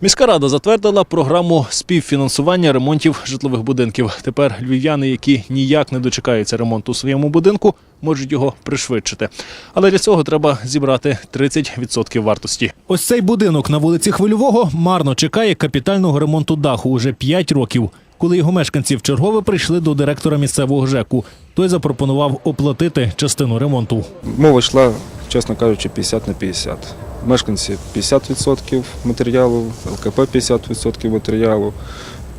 Міська рада затвердила програму співфінансування ремонтів житлових будинків. Тепер львів'яни, які ніяк не дочекаються ремонту у своєму будинку, можуть його пришвидшити. Але для цього треба зібрати 30% вартості. Ось цей будинок на вулиці Хвильового марно чекає капітального ремонту даху уже 5 років. Коли його мешканці вчергове прийшли до директора місцевого ЖЕКу, той запропонував оплатити частину ремонту. Мова йшла, чесно кажучи, 50 на 50. Мешканці 50% матеріалу, ЛКП 50% матеріалу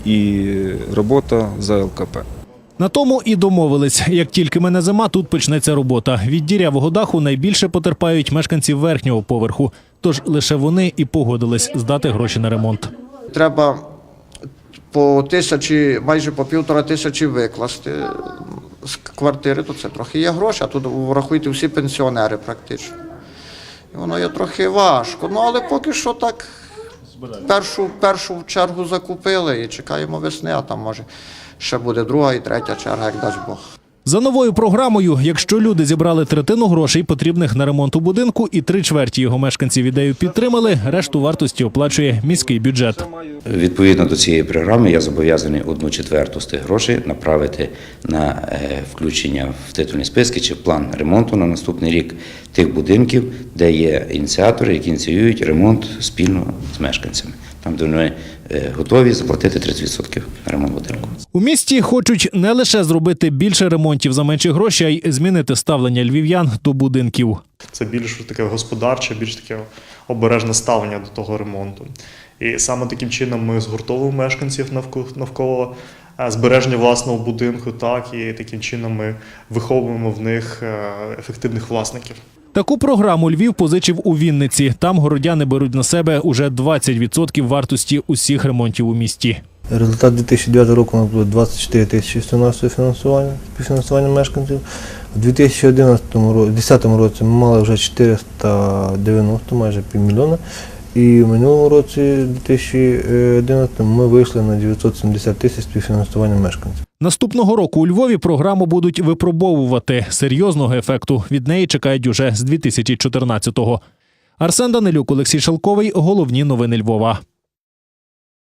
і робота за ЛКП. На тому і домовились. Як тільки мене зима, тут почнеться робота. Від дірявого даху найбільше потерпають мешканці верхнього поверху. Тож лише вони і погодились здати гроші на ремонт. Треба по тисячі, майже по півтора тисячі викласти з квартири, то це трохи є гроші, а тут врахуйте всі пенсіонери практично. І воно є трохи важко. Ну але поки що так першу, першу чергу закупили і чекаємо весни, а там може ще буде друга і третя черга, як дасть Бог. За новою програмою, якщо люди зібрали третину грошей, потрібних на ремонт у будинку, і три чверті його мешканців ідею підтримали, решту вартості оплачує міський бюджет. Відповідно до цієї програми я зобов'язаний одну четверту з тих грошей направити на е, включення в титульні списки чи план ремонту на наступний рік тих будинків, де є ініціатори, які ініціюють ремонт спільно з мешканцями. Там, де вони е, готові заплатити 30% на ремонт будинку. У місті хочуть не лише зробити більше ремонтів за менші гроші, а й змінити ставлення львів'ян до будинків. Це більш таке господарче, більш таке обережне ставлення до того ремонту. І саме таким чином ми згуртовуємо мешканців навколо, навколо збереження власного будинку, так і таким чином ми виховуємо в них е, ефективних власників. Таку програму Львів позичив у Вінниці. Там городяни беруть на себе уже 20% вартості усіх ремонтів у місті. Результат 2009 року у нас було 24 тисячі фінансового фінансування, співфінансування мешканців. У 2011 році, 2010 році ми мали вже 490, майже півмільйона. І в минулому році, 2011, ми вийшли на 970 тисяч співфінансування мешканців. Наступного року у Львові програму будуть випробовувати. Серйозного ефекту від неї чекають уже з 2014-го. Арсен Данилюк, Олексій Шалковий, Головні новини Львова.